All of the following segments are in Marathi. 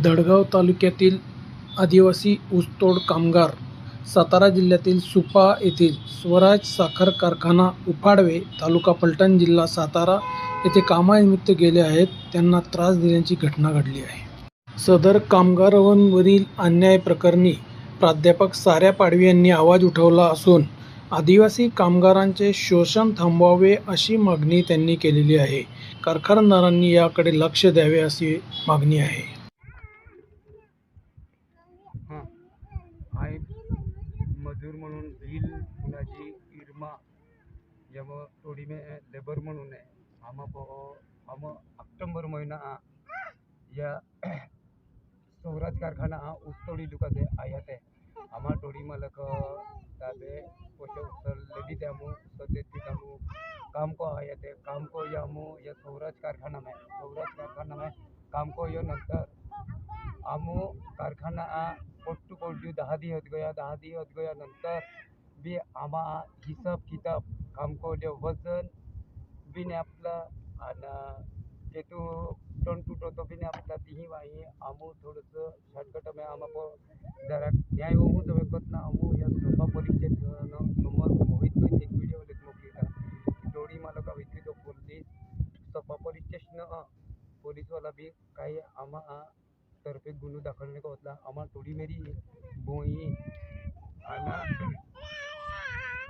दडगाव तालुक्यातील आदिवासी ऊसतोड कामगार सातारा जिल्ह्यातील सुपा येथील स्वराज साखर कारखाना उफाडवे तालुका पलटण जिल्हा सातारा येथे कामानिमित्त गेले आहेत. त्यांना त्रास दिल्याची घटना घडली आहे. सदर कामगारांवरील अन्याय प्रकरणी प्राध्यापक साऱ्या पाडवी यांनी आवाज उठवला असून आदिवासी कामगारांचे शोषण थांबवावे अशी मागणी त्यांनी केलेली आहे. कारखानदारांनी याकडे लक्ष द्यावे अशी मागणी आहे. मजूर म्हणून भील कुणाची इरमा यम थोडी मे लेबर म्हणून आहे. आम आम ऑक्टोबर महिना हा या सौराज कारखाना हा ऊसतोडी दुकाचे आयात आहे. आम्हा टोडी मालक ताबे पोषे उचललेली त्यामू सध्या तिथामू काम को आयात आहे. काम को यामू या सौराज कारखाना में सौराज कारखाना में काम को यो नंतर आमो कारखाना आ पोट्टू पोट्टू दहा दी होत गया दहा दी होत गया नंतर बी आमा हिसाब किताब कामको जे वजन बी ने आपला आणि जे तू टन टूटो तो बी आपला तीही वाही आमो थोडंसं शॉर्टकट में आमा पो जरा न्याय होऊ जवळ करत ना आमो या सोपा पोलीसचे समोर मोहित तो एक व्हिडिओ लेत मोकली का डोळी का विक्री तो पोलीस सोपा पोलीस स्टेशन पोलीसवाला बी काही आम्हा तर्फे गुन्हा दाखल नाही का होतला आम्हा थोडी मेरी बोई आणि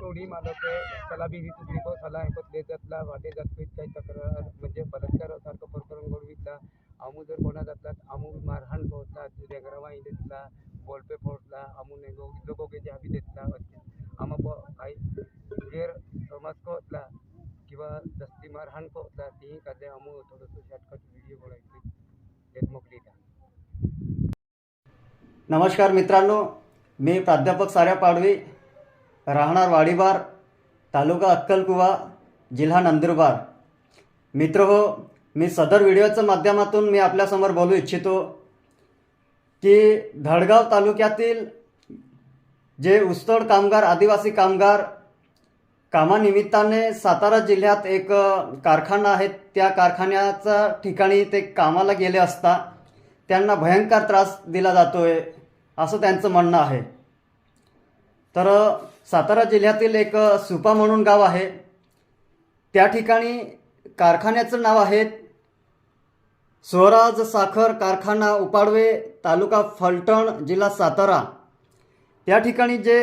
थोडी मालक त्याला बी तुझी को सला ऐकत देत जातला वाटे जात काही तक्रार म्हणजे बलात्कार सारखं प्रकरण घडवितला आमू जर कोणा जातला आमू मारहाण पोहोचला रेगरावा देतला बॉलपे फोडला आमू नेगो लोकोगे हाबी देतला आम्हा प काही गैर समाज को होतला किंवा दस्ती मारहाण को होतला तीही कादे आमू थोडंसं शॉर्टकट व्हिडिओ बोलायचे देत मोकली त्या नमस्कार मित्रांनो मी प्राध्यापक साऱ्या पाडवी राहणार वाडीबार तालुका अक्कलकुवा जिल्हा नंदुरबार. मित्र हो मी सदर व्हिडिओच्या माध्यमातून मी आपल्यासमोर बोलू इच्छितो की धडगाव तालुक्यातील जे उस्तोड कामगार आदिवासी कामगार कामानिमित्ताने सातारा जिल्ह्यात एक कारखाना आहे. त्या कारखान्याच्या ठिकाणी ते कामाला गेले असता त्यांना भयंकर त्रास दिला जातोय असं त्यांचं म्हणणं आहे. तर सातारा जिल्ह्यातील एक सुपा म्हणून गाव आहे. त्या ठिकाणी कारखान्याचं नाव आहे स्वराज साखर कारखाना उपाडवे तालुका फलटण जिल्हा सातारा. त्या ठिकाणी जे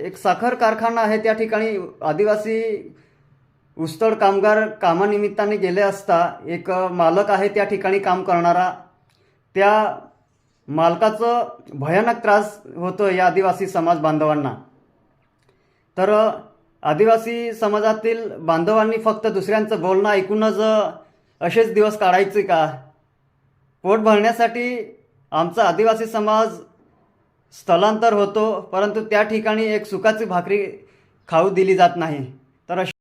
एक साखर कारखाना आहे त्या ठिकाणी आदिवासी ऊसतोड कामगार कामानिमित्ताने गेले असता एक मालक आहे त्या ठिकाणी काम करणारा. त्या मालकाचं भयानक त्रास होतो या आदिवासी समाज बांधवांना. तर आदिवासी समाजातील बांधवांनी फक्त दुसऱ्यांचं बोलणं ऐकूनच असेच दिवस काढायचे का? पोट भरण्यासाठी आमचा आदिवासी समाज स्थलांतर होतो परंतु त्या ठिकाणी एक सुखाची भाकरी खाऊ दिली जात नाही. तर